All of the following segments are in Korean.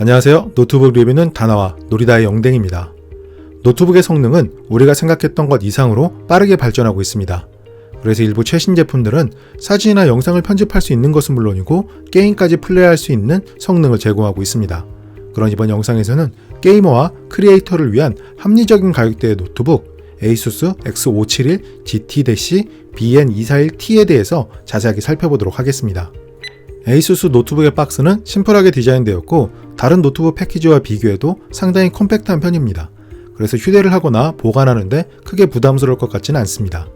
안녕하세요. 노트북 리뷰는 다나와 놀이다의 영댕입니다. 노트북의 성능은 우리가 생각했던 것 이상으로 빠르게 발전하고 있습니다. 그래서 일부 최신 제품들은 사진이나 영상을 편집할 수 있는 것은 물론이고 게임까지 플레이할 수 있는 성능을 제공하고 있습니다. 그런 이번 영상에서는 게이머와 크리에이터를 위한 합리적인 가격대의 노트북 ASUS X571 GT-BN241T에 대해서 자세하게 살펴보도록 하겠습니다. ASUS 노트북의 박스는 심플하게 디자인되었고 다른 노트북 패키지와 비교해도 상당히 컴팩트한 편입니다. 그래서 휴대를 하거나 보관하는데 크게 부담스러울 것 같지는 않습니다.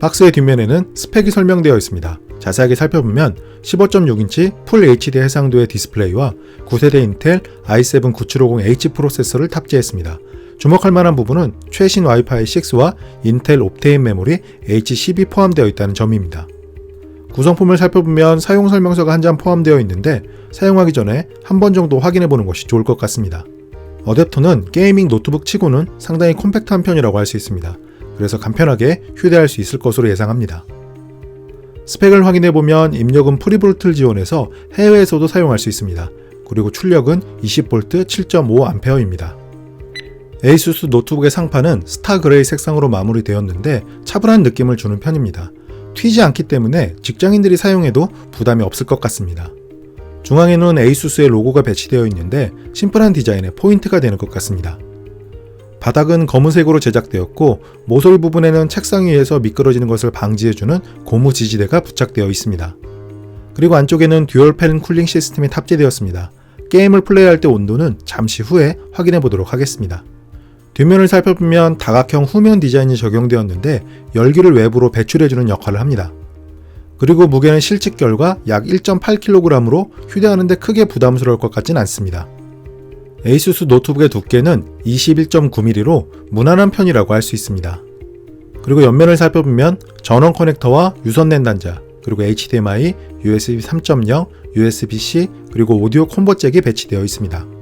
박스의 뒷면에는 스펙이 설명되어 있습니다. 자세하게 살펴보면 15.6인치 풀 HD 해상도의 디스플레이와 9세대 인텔 i7 9750H 프로세서를 탑재했습니다. 주목할 만한 부분은 최신 와이파이 6와 인텔 옵테인 메모리 H12 포함되어 있다는 점입니다. 구성품을 살펴보면 사용 설명서가 한 장 포함되어 있는데 사용하기 전에 한 번 정도 확인해 보는 것이 좋을 것 같습니다. 어댑터는 게이밍 노트북 치고는 상당히 컴팩트한 편이라고 할 수 있습니다. 그래서 간편하게 휴대할 수 있을 것으로 예상합니다. 스펙을 확인해 보면 입력은 프리볼트를 지원해서 해외에서도 사용할 수 있습니다. 그리고 출력은 20V 7.5A입니다. 에이수스 노트북의 상판은 스타 그레이 색상으로 마무리되었는데 차분한 느낌을 주는 편입니다. 튀지 않기 때문에 직장인들이 사용해도 부담이 없을 것 같습니다. 중앙에는 에이수스의 로고가 배치되어 있는데 심플한 디자인에 포인트가 되는 것 같습니다. 바닥은 검은색으로 제작되었고 모서리 부분에는 책상 위에서 미끄러지는 것을 방지해주는 고무 지지대가 부착되어 있습니다. 그리고 안쪽에는 듀얼 팬 쿨링 시스템이 탑재되었습니다. 게임을 플레이할 때 온도는 잠시 후에 확인해 보도록 하겠습니다. 뒷면을 살펴보면 다각형 후면 디자인이 적용되었는데 열기를 외부로 배출해주는 역할을 합니다. 그리고 무게는 실측 결과 약 1.8kg으로 휴대하는데 크게 부담스러울 것 같진 않습니다. 에이수스 노트북의 두께는 21.9mm로 무난한 편이라고 할 수 있습니다. 그리고 옆면을 살펴보면 전원 커넥터와 유선 랜 단자, 그리고 HDMI, USB 3.0, USB-C, 그리고 오디오 콤보 잭이 배치되어 있습니다.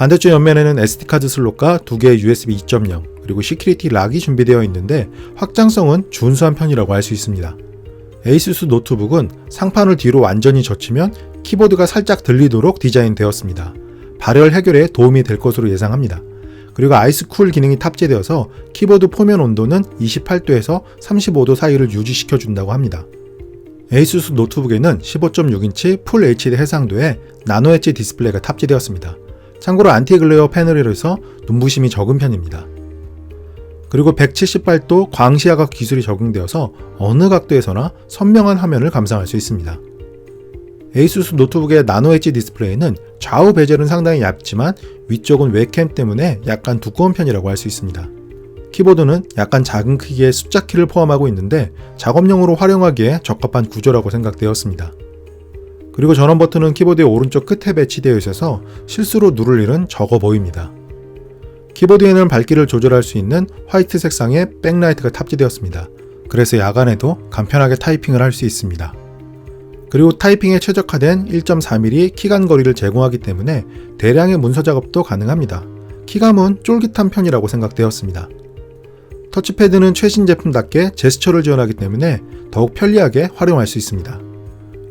반대쪽 옆면에는 SD카드 슬롯과 두 개의 USB 2.0, 그리고 시큐리티 락이 준비되어 있는데 확장성은 준수한 편이라고 할 수 있습니다. 에이수스 노트북은 상판을 뒤로 완전히 젖히면 키보드가 살짝 들리도록 디자인되었습니다. 발열 해결에 도움이 될 것으로 예상합니다. 그리고 아이스쿨 기능이 탑재되어서 키보드 표면 온도는 28도에서 35도 사이를 유지시켜 준다고 합니다. 에이수스 노트북에는 15.6인치 풀 HD 해상도의 나노 엣지 디스플레이가 탑재되었습니다. 참고로 안티 글레어 패널이라서 눈부심이 적은 편입니다. 그리고 178도 광시야각 기술이 적용되어서 어느 각도에서나 선명한 화면을 감상할 수 있습니다. 에이수스 노트북의 나노 엣지 디스플레이는 좌우 베젤은 상당히 얇지만 위쪽은 웹캠 때문에 약간 두꺼운 편이라고 할 수 있습니다. 키보드는 약간 작은 크기의 숫자 키를 포함하고 있는데 작업용으로 활용하기에 적합한 구조라고 생각되었습니다. 그리고 전원 버튼은 키보드의 오른쪽 끝에 배치되어 있어서 실수로 누를 일은 적어 보입니다. 키보드에는 밝기를 조절할 수 있는 화이트 색상의 백라이트가 탑재되었습니다. 그래서 야간에도 간편하게 타이핑을 할 수 있습니다. 그리고 타이핑에 최적화된 1.4mm 키간 거리를 제공하기 때문에 대량의 문서 작업도 가능합니다. 키감은 쫄깃한 편이라고 생각되었습니다. 터치패드는 최신 제품답게 제스처를 지원하기 때문에 더욱 편리하게 활용할 수 있습니다.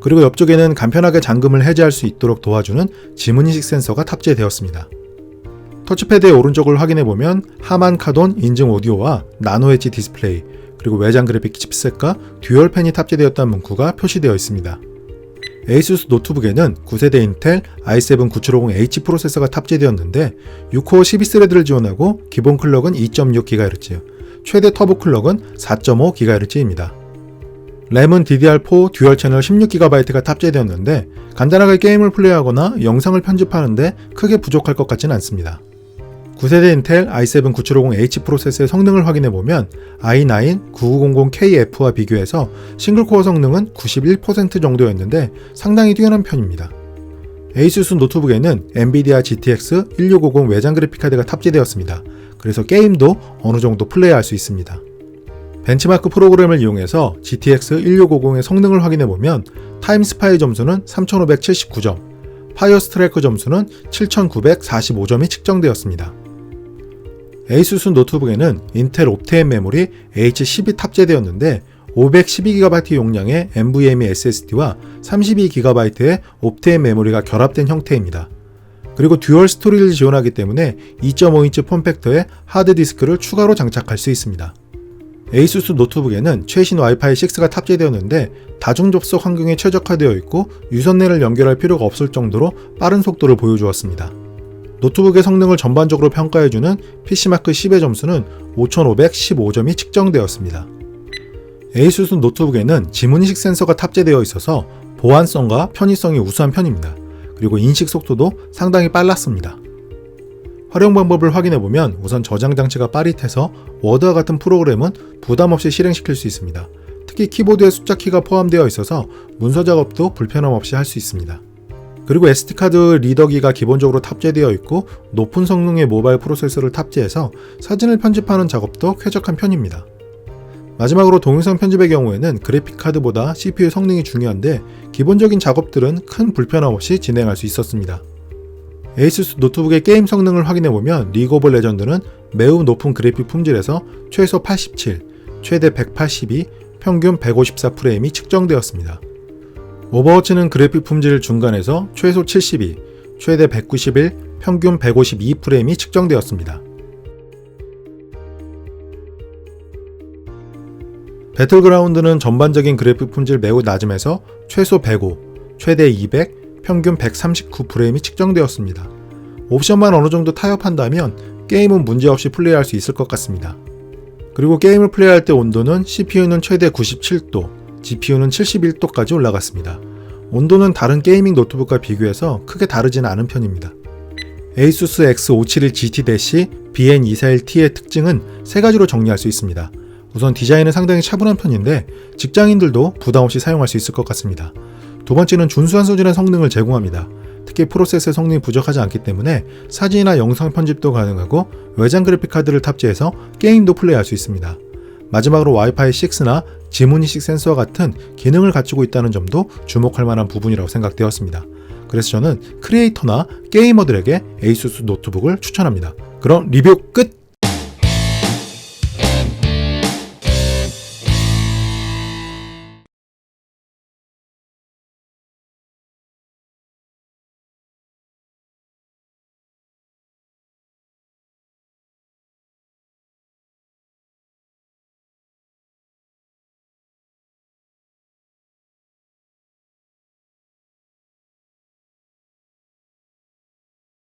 그리고 옆쪽에는 간편하게 잠금을 해제할 수 있도록 도와주는 지문인식 센서가 탑재되었습니다. 터치패드의 오른쪽을 확인해보면 하만 카돈 인증 오디오와 나노 엣지 디스플레이, 그리고 외장 그래픽 칩셋과 듀얼 펜이 탑재되었다는 문구가 표시되어 있습니다. 에이수스 노트북에는 9세대 인텔 i7 9750H 프로세서가 탑재되었는데 6코어 12스레드를 지원하고 기본 클럭은 2.6GHz, 최대 터보 클럭은 4.5GHz입니다. 램은 DDR4 듀얼 채널 16GB가 탑재되었는데 간단하게 게임을 플레이하거나 영상을 편집하는데 크게 부족할 것 같지는 않습니다. 9세대 인텔 i7 9750H 프로세서의 성능을 확인해보면 i9 9900KF와 비교해서 싱글코어 성능은 91% 정도였는데 상당히 뛰어난 편입니다. 에이수스 노트북에는 엔비디아 GTX 1650 외장 그래픽카드가 탑재되었습니다. 그래서 게임도 어느 정도 플레이할 수 있습니다. 벤치마크 프로그램을 이용해서 GTX 1650의 성능을 확인해보면 타임스파이 점수는 3579점, 파이어스트래크 점수는 7945점이 측정되었습니다. 에이수스 노트북에는 인텔 옵테인 메모리 H10이 탑재되었는데 512GB 용량의 NVMe SSD와 32GB의 옵테인 메모리가 결합된 형태입니다. 그리고 듀얼 스토리를 지원하기 때문에 2.5인치 폼팩터에 하드디스크를 추가로 장착할 수 있습니다. 에이수스 노트북에는 최신 와이파이 6가 탑재되었는데 다중 접속 환경에 최적화되어 있고 유선내를 연결할 필요가 없을 정도로 빠른 속도를 보여주었습니다. 노트북의 성능을 전반적으로 평가해주는 PC마크 10의 점수는 5515점이 측정되었습니다. 에이수스 노트북에는 지문인식 센서가 탑재되어 있어서 보안성과 편의성이 우수한 편입니다. 그리고 인식 속도도 상당히 빨랐습니다. 활용 방법을 확인해 보면 우선 저장 장치가 빠릿해서 워드와 같은 프로그램은 부담 없이 실행시킬 수 있습니다. 특히 키보드에 숫자 키가 포함되어 있어서 문서 작업도 불편함 없이 할 수 있습니다. 그리고 SD카드 리더기가 기본적으로 탑재되어 있고 높은 성능의 모바일 프로세서를 탑재해서 사진을 편집하는 작업도 쾌적한 편입니다. 마지막으로 동영상 편집의 경우에는 그래픽카드보다 CPU 성능이 중요한데 기본적인 작업들은 큰 불편함 없이 진행할 수 있었습니다. 에이수스 노트북의 게임 성능을 확인해보면 리그 오브 레전드는 매우 높은 그래픽 품질에서 최소 87, 최대 182, 평균 154 프레임이 측정되었습니다. 오버워치는 그래픽 품질 중간에서 최소 72, 최대 191, 평균 152 프레임이 측정되었습니다. 배틀그라운드는 전반적인 그래픽 품질 매우 낮음에서 최소 105, 최대 200, 평균 139프레임이 측정되었습니다. 옵션만 어느 정도 타협한다면 게임은 문제없이 플레이할 수 있을 것 같습니다. 그리고 게임을 플레이할 때 온도는 CPU는 최대 97도, GPU는 71도까지 올라갔습니다. 온도는 다른 게이밍 노트북과 비교해서 크게 다르지는 않은 편입니다. ASUS X571GT- BN241T의 특징은 세 가지로 정리할 수 있습니다. 우선 디자인은 상당히 차분한 편인데 직장인들도 부담 없이 사용할 수 있을 것 같습니다. 두 번째는 준수한 수준의 성능을 제공합니다. 특히 프로세스의 성능이 부족하지 않기 때문에 사진이나 영상 편집도 가능하고 외장 그래픽 카드를 탑재해서 게임도 플레이할 수 있습니다. 마지막으로 와이파이 6나 지문인식 센서와 같은 기능을 갖추고 있다는 점도 주목할 만한 부분이라고 생각되었습니다. 그래서 저는 크리에이터나 게이머들에게 에이수스 노트북을 추천합니다. 그럼 리뷰 끝!